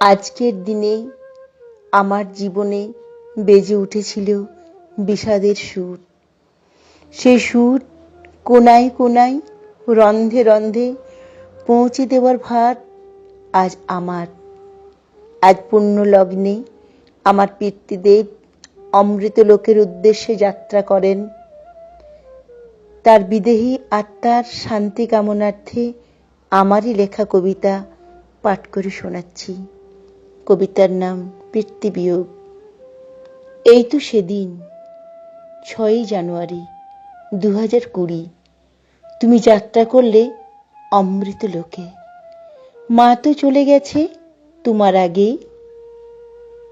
আজকের দিনে আমার জীবনে বেজে উঠেছিল বিষাদের সুর। সেই সুর কোনায় কোনায়, রন্ধে রন্ধে পৌঁছে দেওয়ার ভার আজ আমার। আজ পুণ্য লগ্নে আমার পিতৃদেব অমৃত লোকের উদ্দেশ্যে যাত্রা করেন। তার বিদেহী আত্মার শান্তি কামনার্থে আমারই লেখা কবিতা পাঠ করে শোনাচ্ছি। কবিতার নাম পিতৃবিয়োগ এই তো সেদিন, ছয়ই জানুয়ারি দু হাজার কুড়ি। তুমি যাত্রা করলে অমৃত লোকে। মা তো চলে গেছে, তোমার আগেই।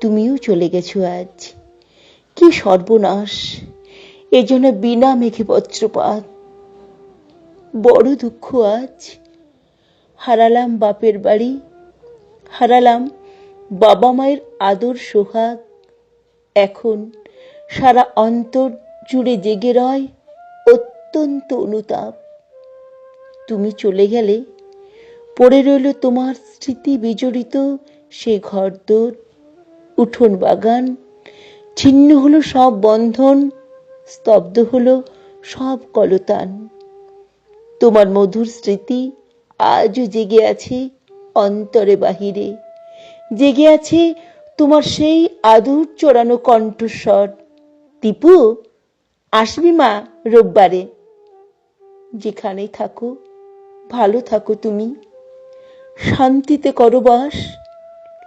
তুমিও চলে গেছো আজ। কি সর্বনাশ এজন্য বিনা মেঘে বজ্রপাত। বড় দুঃখ আজ। হারালাম বাপের বাড়ি, হারালাম বাবা মায়ের আদর, সোহাগ। এখন সারা অন্তর জুড়ে জেগে রয় অত্যন্ত অনুতাপ। তুমি চলে গেলে, পড়ে রইল তোমার স্মৃতি বিজড়িত সে ঘরদোর, উঠোন বাগান, ছিন্ন হলো সব বন্ধন, স্তব্ধ হলো সব কলতান। তোমার মধুর স্মৃতি আজও জেগে আছে অন্তরে বাহিরে। জেগে আছে তোমার সেই আদুর চড়ানো কণ্ঠস্বর। টিপু, আসবি মা রোববারে। যেখানেই থাকো, ভালো থাকো তুমি। শান্তিতে করো বাস,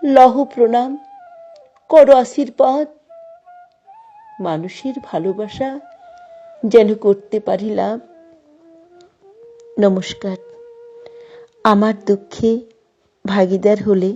লহ প্রণাম, করো আশীর্বাদ। মানুষের ভালোবাসা যেন করতে পারি লাভ নমস্কার। আমার দুঃখে ভাগিদার হলে